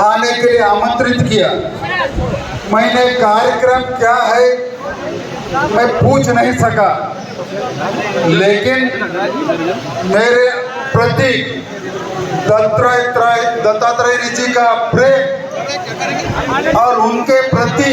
आने के लिए आमंत्रित किया। मैंने कार्यक्रम क्या है, मैं पूछ नहीं सका। लेकिन मेरे प्रति दत्तात्रेय दत्तात्रेय जी का प्रेम और उनके प्रति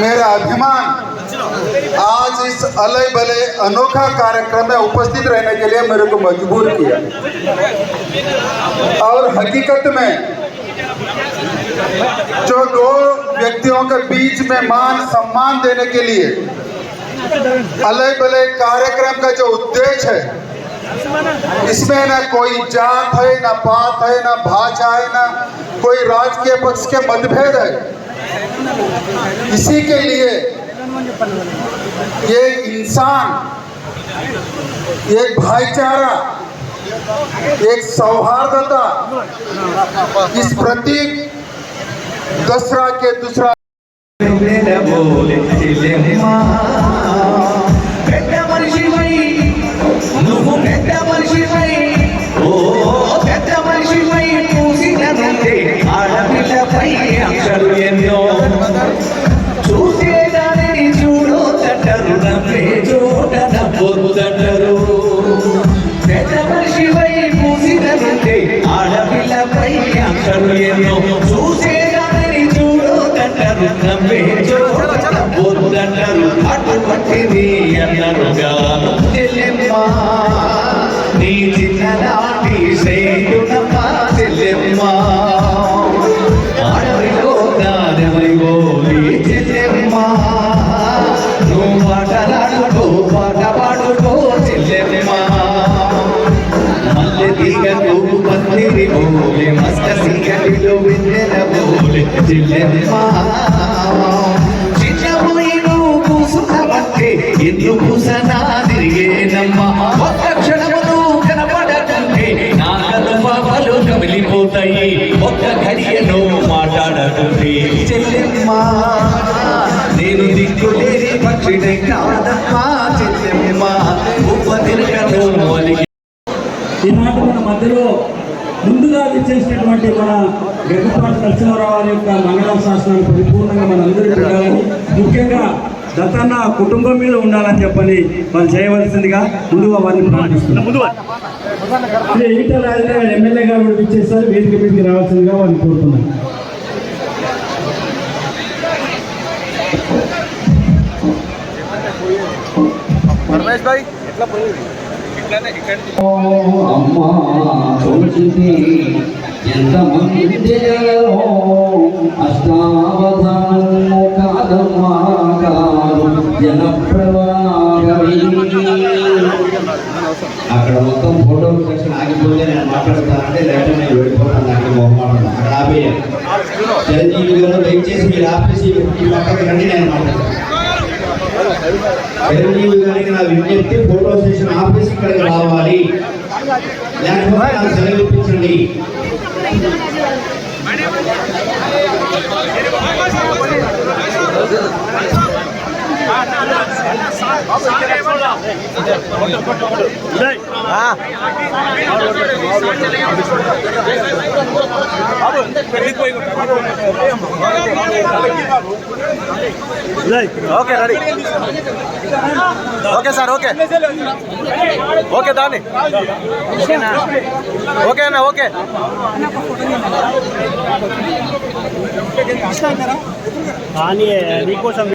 मेरा अभिमान आज इस अलय बले अनोखा कार्यक्रम में उपस्थित रहने के लिए मेरे को मजबूर किया। और हकीकत में, जो दो व्यक्तियों के बीच में मान सम्मान देने के लिए अलय बले कार्यक्रम का जो उद्देश्य है, इसमें ना कोई जात है, ना पात है, ना भाषा है, ना कोई राजकीय पक्ष के मतभेद है। इसी के लिए एक इंसान एक भाईचारा एक सौहार्दता इस प्रतीक दसरा के दूसरा చూడొద్దటరు నవ్వే చోట నవ్వొద్దటరు పెద్ద మనిషిపై చూసినంతే ఆడపిల్లపై అక్షరు ఎన్నో చూసేదానిని చూడొద్దటరు నవ్వే చోట నవ్వొద్దటరు అటువంటిది అన్నరుగా. బోలే చెల్లెమ్మ చిన్నపోయి ఎన్ను ఒక్క క్షణమును కనపడకుంటే నా కనుపాపలు కమిలిపోతాయి ఒక్క ఘడియను మాట్లాడకుంటే చెల్లెమ్మ నేను దిక్కులేని పక్షిని కాదమ్మా చెల్లెమ్మ ఉప తిరగను అలిగి మన మధ్యలో ముందుగా విచ్చేసినటువంటి మన గడ్డపాటి నరసింహారావు వారి యొక్క మంగళ శాసనాలు పరిపూర్ణంగా మన అందరికీ ఉండాలని ముఖ్యంగా దత్తన్న కుటుంబం మీద ఉండాలని చెప్పని వాళ్ళు చేయవలసిందిగా ముందుగా వారిని ప్రార్థిస్తున్నాం. ఈటల గారు ఎమ్మెల్యే గారు కూడా విచ్చేస్తారు వేదిక మీదకి రావాల్సిందిగా వారిని కోరుతున్నాను అమ్మా చూసింది ఎంత అష్టావధానము కాదమ్మా జనప్రవాహి అక్కడ మొత్తం ఫోటో సెక్షన్ ఆగిపోతే నేను మాట్లాడతానంటే లేకపోతే నేను వెళ్ళిపోతాను నాకు మొహమాటం అక్కడ ఆపేయాలి చిరంజీవి గారు దయచేసి మీరు ఆపేసి ఈ పక్కకి రండి నేను మాట్లాడతాను. చిరంజీవి గారికి నా విజ్ఞప్తి ఫోటో సెక్షన్ ఆపేసి ఇక్కడికి రావాలి. లేకపోతే నాకు సెలవు okay ready. Okay sir okay. Okay దాని ఓకే అన్న ఓకే. కానీ నీకోసం